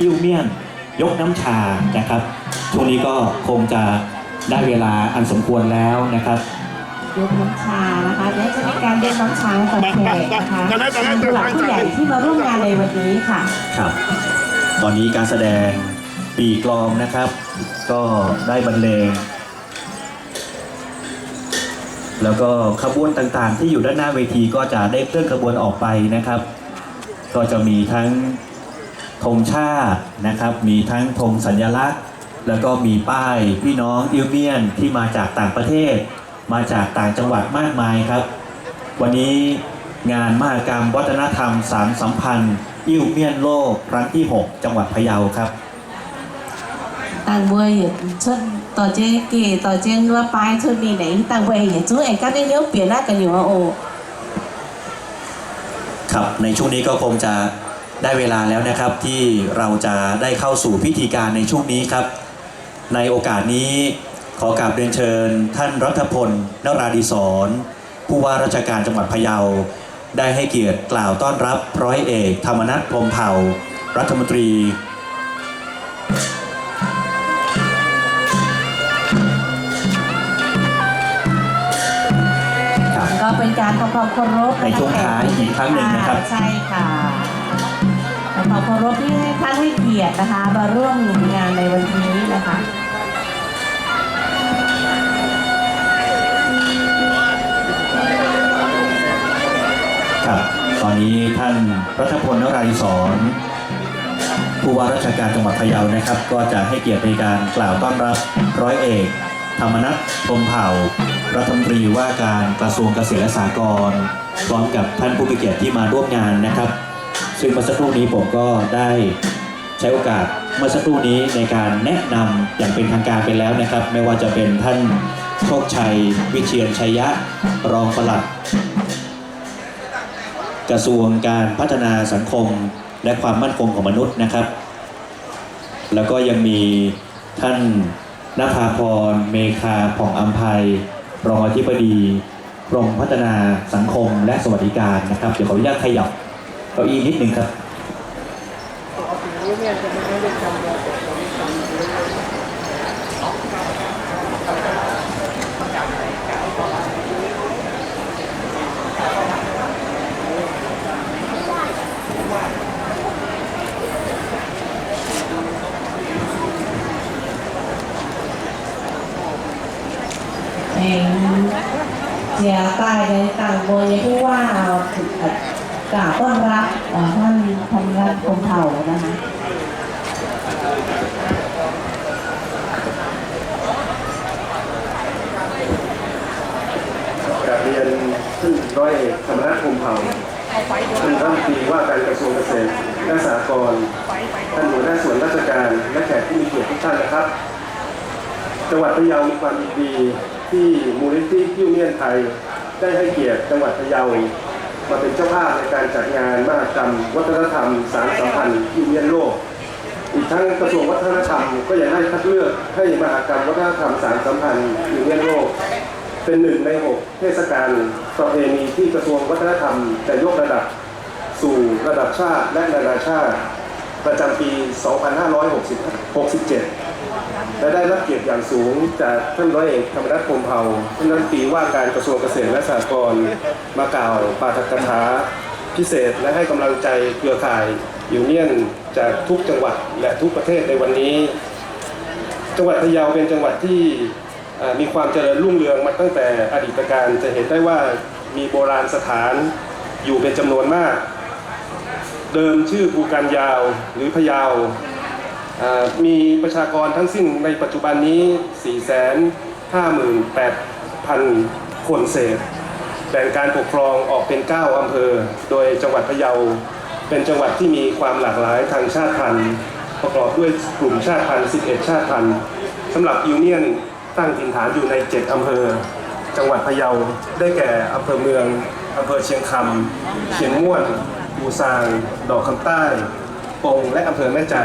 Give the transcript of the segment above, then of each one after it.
อิ่วเมียนยกน้ำชานะครับช่วงนี้ก็คงจะได้เวลาอันสมควรแล้วนะครับยกน้ำชานะคะเดี๋ยวจะมีการยกน้ำชากับแขกนะคะผู้หลักผู้ใหญ่ที่มาร่วมงานในวันนี้ค่ะครับ ตอนนี้การแสดงปีกลองนะครับ ก็ได้บรรเลงแล้วก็ขบวนต่างๆ ที่อยู่ด้านหน้าเวทีก็จะได้เคลื่อนขบวนออกไปนะครับ ก็จะมีทั้ง ธงชาตินะครับ มีทั้งธงสัญลักษณ์ แล้วก็มีป้ายพี่น้องอิวเมียนที่มาจากต่างประเทศ มาจากต่างจังหวัดมากมายครับ วันนี้งานมหกรรมวัฒนธรรมสารสัมพันธ์อิวเมียนโลกครั้งที่ 6 จังหวัดพะเยาครับต่างเวยชนต่อเจ๊เก๋ต่อเจ๊ว่าปลายชนมีไหนต่างเวยอย่าจู้ไอ้กันได้เลี้ยวเปลี่ยนหน้ากันอยู่ว่าโอครับในช่วงนี้ก็คงจะ ได้เวลาแล้วนะครับที่เราจะได้เข้าสู่พิธีการในช่วงนี้ครับ ในโอกาสนี้ขอกราบเรียนเชิญ ท่านรัฐพลนราดิศรผู้ว่าราชการจังหวัดพะเยา ได้ให้เกียรติกล่าวต้อนรับร้อยเอก ธรรมนัฐพรหมเผ่า รัฐมนตรีครับก็เป็นการทำความเคารพในช่วงท้ายอีกครั้งหนึ่งนะครับ ใช่ค่ะ ทำความเคารพที่ให้ท่านให้เกียรตินะคะ มาร่วมงานในวันนี้นะคะครับตอนนี้ท่านรัฐพลนราธิศรผู้ว่าราชการจังหวัดพะเยานะครับ ก็จะให้เกียรติในการกล่าวต้อนรับร้อยเอก ธรรมนัฐพมเผ่า รัฐมนตรีว่าการกระทรวงเกษตรและสหกรณ์พร้อมกับท่านผู้มีเกียรติที่มาร่วมงานนะครับ ซึ่งเมื่อสักครู่นี้ผมก็ได้ใช้โอกาสเมื่อสักครู่นี้ในการแนะนำอย่างเป็นทางการไปแล้วนะครับ ไม่ว่าจะเป็นท่านโชคชัย วิเชียนชัยยะ รองปลัด กระทรวงการพัฒนาสังคมและความมั่นคงของมนุษย์นะครับ แล้วก็ยังมีท่านนภาพร เมคาผ่องอัมภัย รองอธิบดีกรมพัฒนาสังคมและสวัสดิการนะครับ เดี๋ยวขออนุญาตขยับ เก้าอี้นิดหนึ่งครับเองเจียใต้ในต่างบนยังผู้ กล่าวต้อนรับท่านธรรมรัฐคงเผ่านะคะกาบเรียนท่านร้อยเอกธรรมนัฐพมเผ่าท่านรัฐมนตรีว่าการกระทรวงเกษตรและสหกรณ์ท่านหัวหน้าส่วนราชการและแขกที่มีเกียรติทุกท่านนะครับ จังหวัดพะเยามีความดีที่มูลนิธิยูเนียนไทย ได้ให้เกียรติจังหวัดพะเยา มาเป็นเจ้าภาพในการจัดงานมหกรรม วัฒนธรรม สารสัมพันธ์ยูเนียนโลก อีกทั้งกระทรวงวัฒนธรรมก็ยังได้คัดเลือกให้มหกรรมวัฒนธรรมสารสัมพันธ์ยูเนียนโลก เป็นหนึ่งในหกเทศกาลประเพณีที่กระทรวงวัฒนธรรมจะยกระดับ สู่ระดับชาติและนานาชาติ ประจำปี 2567 และได้รับเกียรติอย่างสูงจากท่านร้อยเอกธรรมนัฐพรมเผ่าท่านรัฐมนตรีว่าการกระทรวงเกษตรและสหกรณ์มากล่าวปาฐกถาพิเศษและให้กำลังใจเครือข่ายยูเนียนจากทุกจังหวัดและทุกประเทศในวันนี้ จังหวัดพะเยาเป็นจังหวัดที่มีความเจริญรุ่งเรืองมาตั้งแต่อดีตการจะเห็นได้ว่ามีโบราณสถานอยู่เป็นจำนวนมาก เดิมชื่อภูการยาวหรือพะเยา มีประชากรทั้งสิ้นในปัจจุบันนี้ 458,000 คนเศษ แบ่งการปกครองออกเป็น 9 อำเภอ โดยจังหวัดพะเยา เป็นจังหวัดที่มีความหลากหลายทางชาติพันธุ์ ประกอบด้วยกลุ่มชาติพันธุ์ 11 ชาติพันธุ์สำหรับยูเนียนตั้งถิ่นฐานอยู่ใน 7 อำเภอ จังหวัดพะเยา ได้แก่อำเภอเมือง อำเภอเชียงคำเชียงม่วนปูซาง ดอกคำใต้ปงและอำเภอแม่ใจ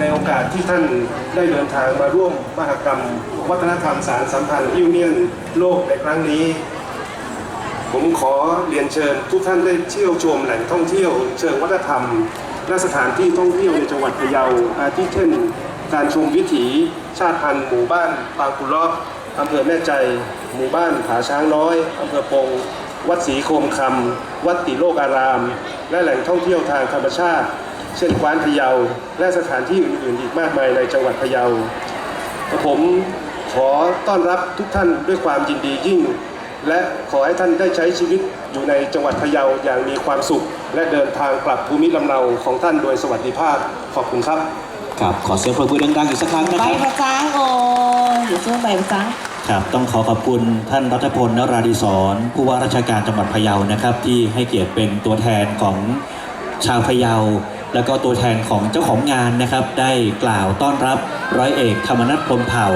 ในโอกาสที่ท่านได้เดินทางมาร่วมมหกรรม วัฒนธรรมสารสัมพันธ์ยูเนียนโลกในครั้งนี้ ผมขอเรียนเชิญทุกท่านได้เที่ยวชมแหล่งท่องเที่ยว เชิงวัฒนธรรม และสถานที่ท่องเที่ยวในจังหวัดพะเยาอาทิเช่น การชมวิถีชาติพันธุ์หมู่บ้านปางกุลาะอำเภอแม่ใจ หมู่บ้านผาช้างน้อยอำเภอปง วัดศรีโคมคำวัดติโลกอาราม และแหล่งท่องเที่ยวทางธรรมชาติ เช่นกวานพะเยา และสถานที่อื่นๆอีกมากมายในจังหวัดพะเยา ผมขอต้อนรับทุกท่านด้วยความยินดียิ่ง และขอให้ท่านได้ใช้ชีวิตอยู่ในจังหวัดพะเยาอย่างมีความสุข และเดินทางกลับภูมิลำเนาของท่านโดยสวัสดิภาพขอบคุณครับครับขอเสียงปรบมือดังๆอีกสักครั้งนะใบครับประจ้างโอ้ยอยู่ช่วงใบประจ้างครับต้องขอขอบคุณท่านรัฐพลนราดิศรผู้ว่าราชการจังหวัดพะเยานะครับ ที่ให้เกียรติเป็นตัวแทนของชาวพะเยา แล้วก็ตัวแทนของเจ้าของงานนะครับ ได้กล่าวต้อนรับร้อยเอกธรรมนัฐพรมเผ่า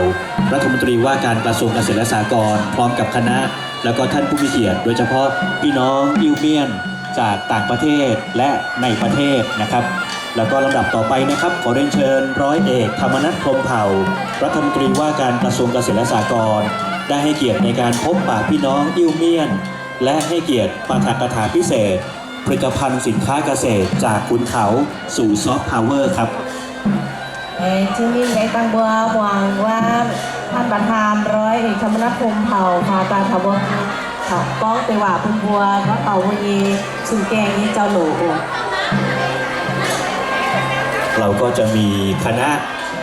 รัฐมนตรีว่าการกระทรวงเกษตรและสหกรณ์พร้อมกับคณะ แล้วก็ท่านผู้มีเกียรติโดยเฉพาะพี่น้องอิวเมียนจากต่างประเทศและในประเทศนะครับ แล้วก็ลำดับต่อไปนะครับ ขอเรียนเชิญร้อยเอกธรรมนัฐพรมเผ่า รัฐมนตรีว่าการกระทรวงเกษตรและสหกรณ์ได้ให้เกียรติในการพบปะพี่น้องอิวเมียน และให้เกียรติปาฐกถาพิเศษ ผลิตภัณฑ์สินค้าเกษตรจากขุนเขาสู่ซอฟต์พาวเวอร์ครับเอ่อชื่อมิ่งในตังบัวหวังว่าท่านประธานร้อยเอกธรรมนัฐพรหมเผ่าพาตาทบนค่ะก้องไปว่าพุ่มบัวก็เต่าวันยีสุนแกงนี้เจ้าหนูเราก็จะมีคณะ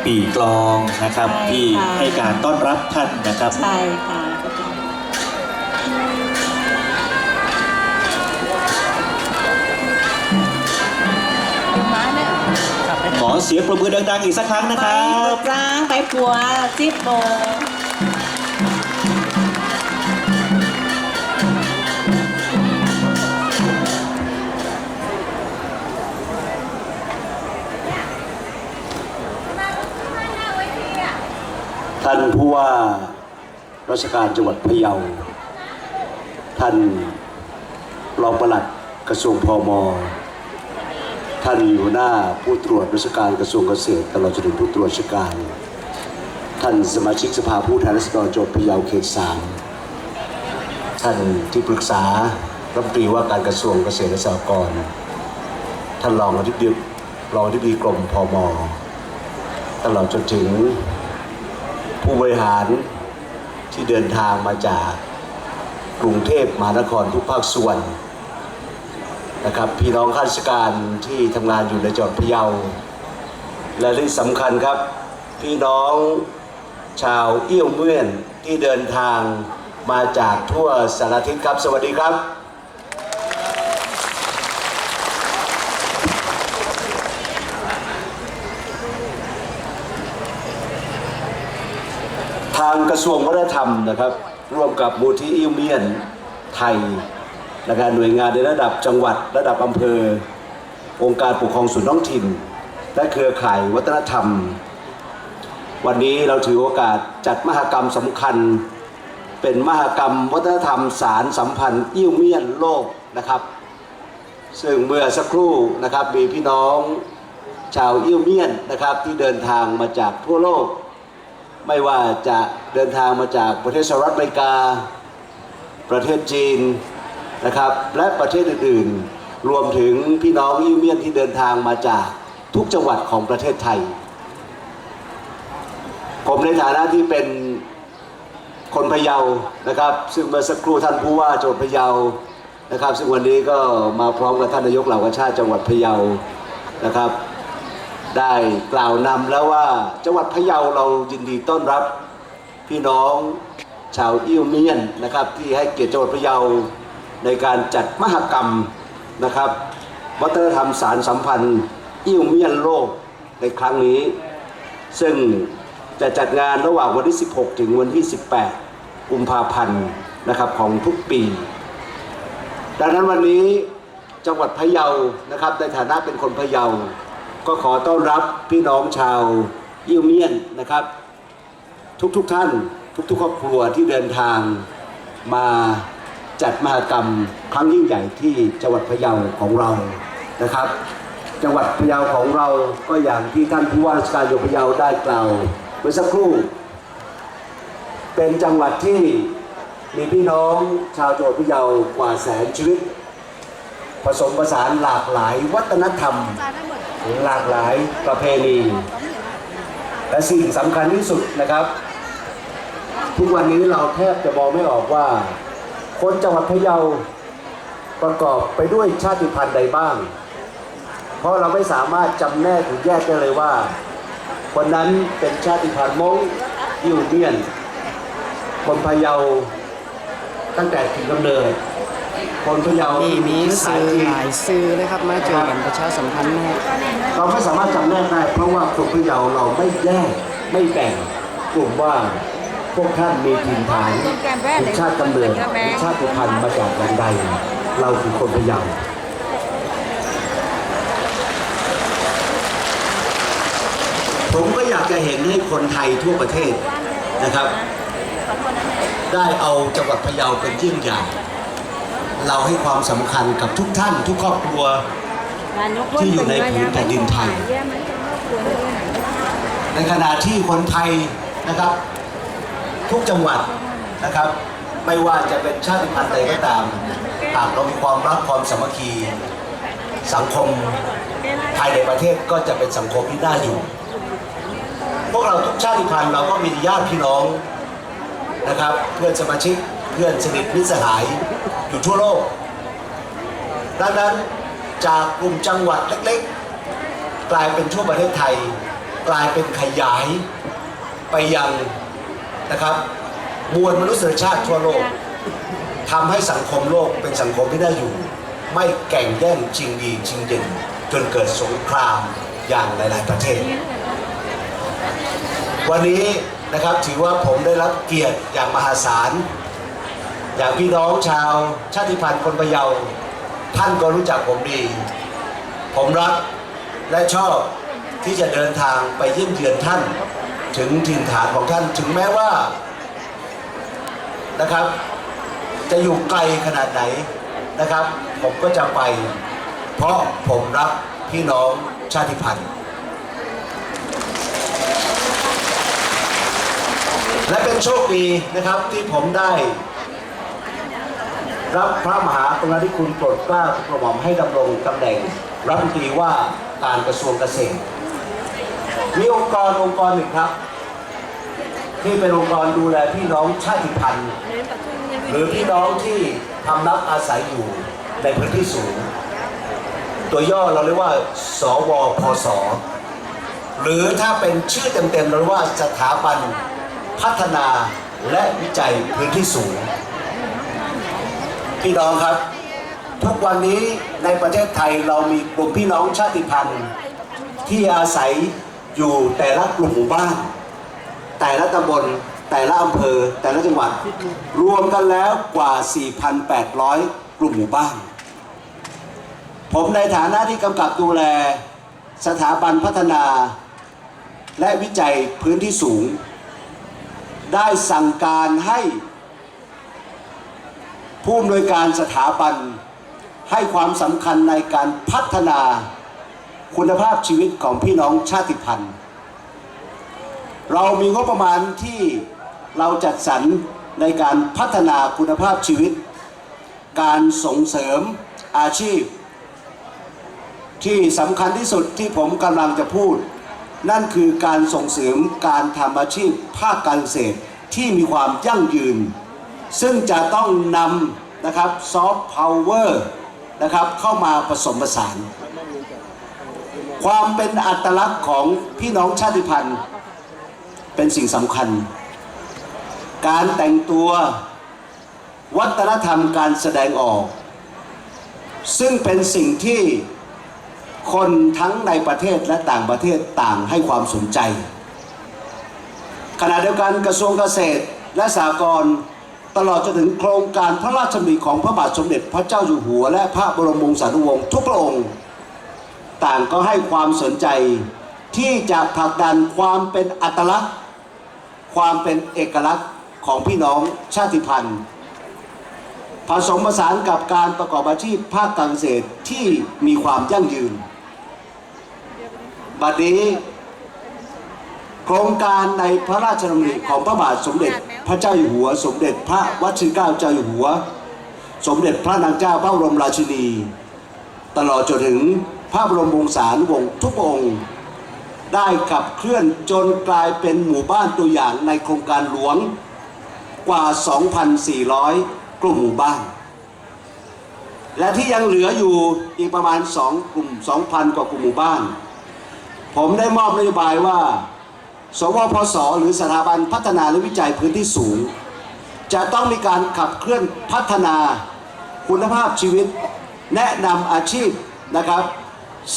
ปีกลองนะครับใช่ที่ค่ะให้การต้อนรับท่านนะครับ ใช่ค่ะ เป็นขอเสียงปรบมือดังๆอีกสักครั้งนะครับจ้างไปปัวจิ๊บโมงท่านผู้ว่าราชการจังหวัดพะเยา ท่านรองปลัดกระทรวงพม ท่านหัวหน้าผู้ตรวจราชการกระทรวงเกษตรตลอดจนถึงผู้ตรวจราชการ ท่านสมาชิกสภาผู้แทนราษฎรจังหวัดพะเยาเขตสามท่านที่ปรึกษารัฐมนตรีว่าการกระทรวงเกษตรและสหกรณ์ท่านรองอธิบดีรองอธิบดีกรมพมตลอดจนถึงผู้บริหารที่เดินทางมาจากกรุงเทพมหานครทุกภาคส่วน นะครับพี่น้องข้าราชการที่ทำงานอยู่ในจังหวัดพะเยา และที่สำคัญครับพี่น้องชาวเอี้ยวเมื่อนที่เดินทางมาจากทั่วสารทิศครับ สวัสดีครับ ทางกระทรวงวัฒนธรรมนะครับ ร่วมกับมูลที่อิวเมียนไทย นะครับหน่วยงานในระดับจังหวัด ระดับอำเภอ องค์การปกครองส่วนท้องถิ่น และเครือข่ายวัฒนธรรม วันนี้เราถือโอกาสจัดมหกรรมสำคัญ เป็นมหกรรมวัฒนธรรมสารสัมพันธ์อิ่วเมียนโลกนะครับ ซึ่งเมื่อสักครู่นะครับมีพี่น้องชาวอิ่วเมียนนะครับที่เดินทางมาจากทั่วโลก ไม่ว่าจะเดินทางมาจากประเทศสหรัฐอเมริกา ประเทศจีน นะครับ และประเทศอื่นๆ รวมถึงพี่น้องอิวเมียนที่เดินทางมาจากทุกจังหวัดของประเทศไทย ผมในฐานะที่เป็นคนพะเยานะครับ ซึ่งเมื่อสักครู่ท่านผู้ว่าจังหวัดพะเยานะครับ ซึ่งวันนี้ก็มาพร้อมกับท่านนายกเหล่ากาชาติจังหวัดพะเยานะครับ ได้กล่าวนำแล้วว่าจังหวัดพะเยาเรายินดีต้อนรับพี่น้องชาวอิวเมียนนะครับ ที่ให้เกียรติจังหวัดพะเยา ในการจัดมหกรรมนะครับ วัฒนธรรมสารสัมพันธ์อิวเมียนโลกในครั้งนี้ ซึ่งจะจัดงานระหว่างวันที่ 16 ถึงวันที่ 18 กุมภาพันธ์นะครับของทุกปี ดังนั้นวันนี้จังหวัดพะเยานะครับ ในฐานะเป็นคนพะเยา ก็ขอต้อนรับพี่น้องชาวยิวเมียนนะครับ ทุกๆทท่านทุกๆครอบครัวที่เดินทางมา จัดมหกรรมครั้งยิ่งใหญ่ที่จังหวัดพะเยาของเรานะครับ จังหวัดพะเยาของเราก็อย่างที่ท่านผู้ว่าราชการจังหวัดพะเยาได้กล่าวเมื่อสักครู่ เป็นจังหวัดที่มีพี่น้องชาวจังหวัดพะเยากว่าแสนชีวิต ผสมผสานหลากหลายวัฒนธรรม หลากหลายประเพณีและสิ่งสำคัญที่สุดนะครับ ทุกวันนี้เราแทบจะมองไม่ออกว่า คนจังหวัดพะเยาประกอบไปด้วยชาติพันธุ์ใดบ้าง เพราะเราไม่สามารถจำแนกหรือแยกได้เลยว่า คนนั้นเป็นชาติพันธุ์มงยิวเมียน คนพะเยาตั้งแต่ถึงกำเนิด คนพะเยานี่มีเชื้อสายซื้อจีนหลายซื้อนะครับมาเจอกันประชาสัมพันธ์นะเราไม่สามารถจำแนกได้เพราะว่าคนพะเยาเราไม่แยกไม่แบ่งกลุ่มว่า พวกท่านมีถิ่นฐานมีชาติกำเนิดมีชาติพันธุ์มาจากแหล่งใด เราคือคนพะเยาผมก็อยากจะเห็นให้คนไทยทั่วประเทศนะครับ ได้เอาจังหวัดพะเยาเป็นยิ่งใหญ่เราให้ความสำคัญกับทุกท่าน ทุกครอบครัวที่อยู่ในผืนแผ่นดินไทย ในขณะที่คนไทยนะครับ ทุกจังหวัดนะครับ ไม่ว่าจะเป็นชาติพันธุ์ใดก็ตามหากเรามีความรักความสามัคคีสังคมภายในประเทศก็จะเป็นสังคมที่น่าอยู่ พวกเราทุกชาติพันธุ์เราก็มีญาติพี่น้องนะครับ เพื่อนสมาชิกเพื่อนสนิทมิตรสหายอยู่ทั่วโลก ดังนั้นจากกลุ่มจังหวัดเล็กๆ กลายเป็นทั่วประเทศไทย กลายเป็นขยายไปยัง นะครับมวลมนุษยชาติทั่วโลกทำให้สังคมโลกเป็นสังคมที่ได้อยู่ ไม่แก่งแย่งชิงดีชิงเด่นจนเกิดสงครามอย่างหลาย ๆ ประเทศ วันนี้นะครับถือว่าผมได้รับเกียรติอย่างมหาศาลอย่างพี่น้องชาวชาติพันธุ์คนพะเยาท่านก็รู้จักผมดี ผมรักและชอบที่จะเดินทางไปเยี่ยมเยือนท่าน ถึงถิ่นฐานของท่านถึงแม้ว่านะครับ จะอยู่ไกลขนาดไหนนะครับ ผมก็จะไป เพราะผมรักพี่น้องชาติพันธุ์ และเป็นโชคดีนะครับที่ผมได้รับพระมหากรุณาธิคุณโปรดเกล้าโปรดกระหม่อมให้ดำรงตำแหน่งรัฐมนตรีว่าการกระทรวงเกษตร มีองค์กรองค์กรหนึ่งครับ ที่เป็นองค์กรดูแลพี่น้องชาติพันธุ์ หรือพี่น้องที่ทำนักอาศัยอยู่ในพื้นที่สูง ตัวย่อเราเรียกว่า สวพศหรือถ้าเป็นชื่อเต็มๆเราเรียกว่าสถาบันพัฒนาและวิจัยพื้นที่สูง พี่น้องครับ ทุกวันนี้ในประเทศไทยเรามีกลุ่มพี่น้องชาติพันธุ์ที่อาศัย อยู่แต่ละกลุ่มหมู่บ้าน แต่ละตำบล แต่ละอำเภอ แต่ละจังหวัด รวมกันแล้วกว่า 4,800 กลุ่มหมู่บ้าน ผมในฐานะที่กำกับดูแลสถาบันพัฒนา และวิจัยพื้นที่สูง ได้สั่งการให้ผู้อำนวยการสถาบันให้ความสำคัญในการพัฒนา คุณภาพชีวิตของพี่น้องชาติพันธุ์ เรามีงบประมาณที่เราจัดสรรในการพัฒนาคุณภาพชีวิต การส่งเสริมอาชีพ ที่สำคัญที่สุดที่ผมกำลังจะพูด นั่นคือการส่งเสริมการทำอาชีพภาคการเกษตรที่มีความยั่งยืน ซึ่งจะต้องนำนะครับซอฟต์พาวเวอร์นะครับเข้ามาผสมผสาน ความเป็นอัตลักษณ์ของพี่น้องชาติพันธุ์ เป็นสิ่งสำคัญ การแต่งตัววัฒนธรรมการแสดงออก ซึ่งเป็นสิ่งที่คนทั้งในประเทศและต่างประเทศต่างให้ความสนใจ ขณะเดียวกันกระทรวงเกษตรและสหกรณ์ตลอดจนถึงโครงการพระราชดำริของพระบาทสมเด็จพระเจ้าอยู่หัว และพระบรมวงศานุวงศ์ทุกพระองค์ ต่างก็ให้ความสนใจ ที่จะผลักดันความเป็นอัตลักษณ์ ความเป็นเอกลักษณ์ของพี่น้องชาติพันธุ์ ผสมผสานกับการประกอบอาชีพภาคการเกษตรที่มีความยั่งยืน บัดนี้ โครงการในพระราชดำริของพระบาทสมเด็จพระเจ้าอยู่หัว สมเด็จพระวชิรเกล้าเจ้าอยู่หัว สมเด็จพระนางเจ้าพระบรมราชินี ตลอดจนถึง ระบรมวงศานุวงศ์ทุกองค์ ได้ขับเคลื่อนจนกลายเป็นหมู่บ้านตัวอย่างในโครงการหลวงกว่า 2,400 กลุ่มหมู่บ้าน และที่ยังเหลืออยู่อีกประมาณ 2 กลุ่ม 2,000 กว่ากลุ่มหมู่บ้าน ผมได้มอบนโยบายว่า สวพศหรือสถาบันพัฒนาและวิจัยพื้นที่สูง จะต้องมีการขับเคลื่อนพัฒนาคุณภาพชีวิต แนะนำอาชีพนะครับ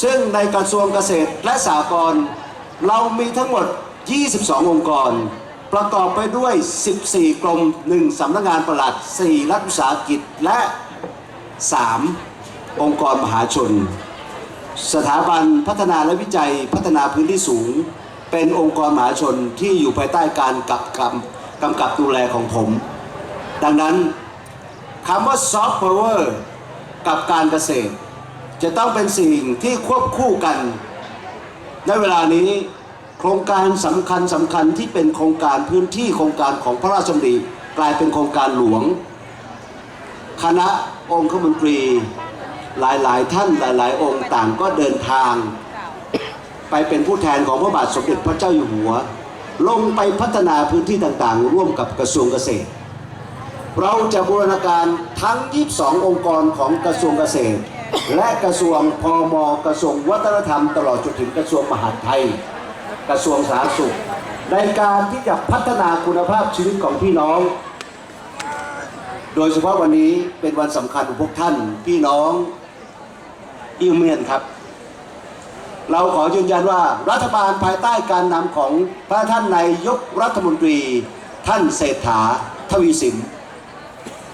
ซึ่งในกระทรวงเกษตรและสหกรณ์เรามีทั้งหมด 22 องค์กร ประกอบไปด้วย 14 กรม 1 สำนักงานประหลัด 4 รัฐวิสาหกิจ และ 3 องค์กรมหาชน สถาบันพัฒนาและวิจัยพัฒนาพื้นที่สูง เป็นองค์กรมหาชนที่อยู่ภายใต้การกับกำกำกับดูแลของผม ดังนั้นคำว่าซอฟต์พาวเวอร์กับการเกษตร จะต้องเป็นสิ่งที่ควบคู่กันในเวลานี้โครงการสำคัญสำคัญที่เป็นโครงการพื้นที่โครงการของพระราชดำริกลายเป็นโครงการหลวง คณะองคมนตรีหลายๆ ท่านหลาย ๆ องค์ต่างก็เดินทาง ไปเป็นผู้แทนของพระบาทสมเด็จพระเจ้าอยู่หัว ลงไปพัฒนาพื้นที่ต่างๆ ร่วมกับกระทรวงเกษตร เราจะบูรณาการทั้ง 22 องค์กรของกระทรวงเกษตร และกระทรวงพมกระทรวงวัฒนธรรม ตลอดจนถึงกระทรวงมหาดไทย กระทรวงสาธารณสุข ในการที่จะพัฒนาคุณภาพชีวิตของพี่น้อง โดยเฉพาะวันนี้เป็นวันสำคัญของพวกท่านพี่น้องอิวเมียนครับ เราขอยืนยันว่ารัฐบาลภายใต้การนำของพระท่านนายกรัฐมนตรี ท่านเศรษฐาทวีสิน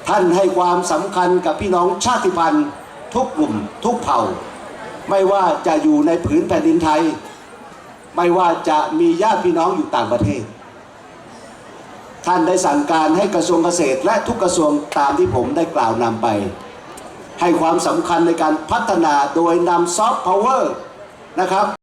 ท่านให้ความสำคัญกับพี่น้องชาติพันธุ์ ทุกกลุ่มทุกเผ่า ไม่ว่าจะอยู่ในผืนแผ่นดินไทย ไม่ว่าจะมีญาติพี่น้องอยู่ต่างประเทศ ท่านได้สั่งการให้กระทรวงเกษตรและทุกกระทรวงตามที่ผมได้กล่าวนำไป ให้ความสำคัญในการพัฒนาโดยนำซอฟต์พาวเวอร์นะครับ